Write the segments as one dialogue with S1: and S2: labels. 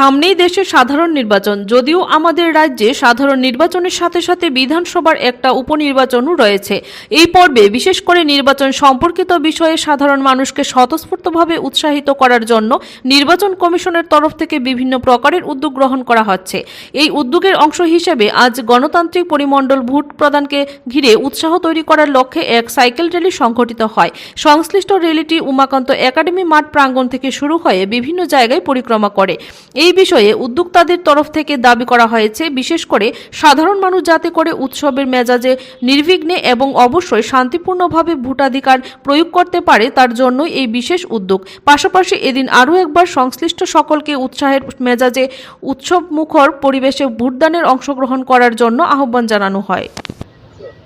S1: সামনেই দেশে সাধারণ নির্বাচন। যদিও আমাদের রাজ্যে সাধারণ নির্বাচনের সাথে সাথে বিধানসভার একটা উপনির্বাচনও রয়েছে। এই পর্বে বিশেষ করে নির্বাচন সম্পর্কিত বিষয়ে সাধারণ মানুষকে স্বতঃস্ফূর্তভাবে উৎসাহিত করার জন্য নির্বাচন কমিশনের তরফ থেকে বিভিন্ন প্রকারের উদ্যোগ গ্রহণ করা হচ্ছে। এই উদ্যোগের অংশ হিসেবে আজ গণতান্ত্রিক পরিমণ্ডল ভোট প্রদানকে ঘিরে উৎসাহ তৈরি করার লক্ষ্যে এক সাইকেল র্যালি সংঘটিত হয়। সংশ্লিষ্ট র্যালিটি উমাকান্ত একাডেমি মাঠ প্রাঙ্গণ থেকে শুরু হয়ে বিভিন্ন জায়গায় পরিক্রমা করে। এই বিষয়ে উদ্যোক্তাদের তরফ থেকে দাবি করা হয়েছে বিশেষ করে সাধারণ মানুষ যাতে করে উৎসবের মেজাজে নির্বিঘ্নে এবং অবশ্যই শান্তিপূর্ণভাবে ভোটাধিকার প্রয়োগ করতে পারে তার জন্য এই বিশেষ উদ্যোগ পাশাপাশি এদিন আরও একবার সংশ্লিষ্ট সকলকে উৎসাহের মেজাজে উৎসব মুখর পরিবেশে ভোটদানের অংশগ্রহণ করার জন্য আহ্বান জানানো হয়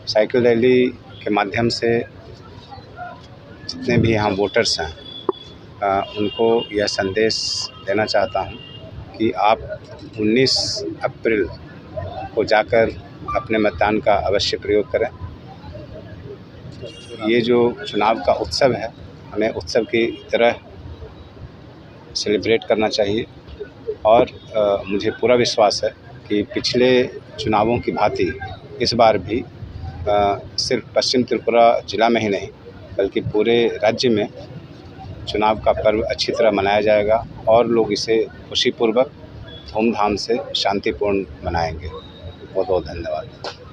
S2: साइकिल रैली के माध्यम से जितने भी यहाँ वोटर्स हैं अ, उनको यह संदेश देना चाहता हूँ कि आप 19 अप्रैल को जाकर अपने मतदान का अवश्य प्रयोग करें। ये जो चुनाव का उत्सव है हमें उत्सव की तरह सेलिब्रेट करना चाहिए और अ, मुझे पूरा विश्वास है कि पिछले चुनावों की भांति इस बार भी अ, सिर्फ़ पश्चिम त्रिपुरा जिला में ही नहीं बल्कि पूरे राज्य में चुनाव का पर्व अच्छी तरह मनाया जाएगा और लोग इसे खुशीपूर्वक धूमधाम से शांतिपूर्ण मनाएँगे। बहुत बहुत धन्यवाद।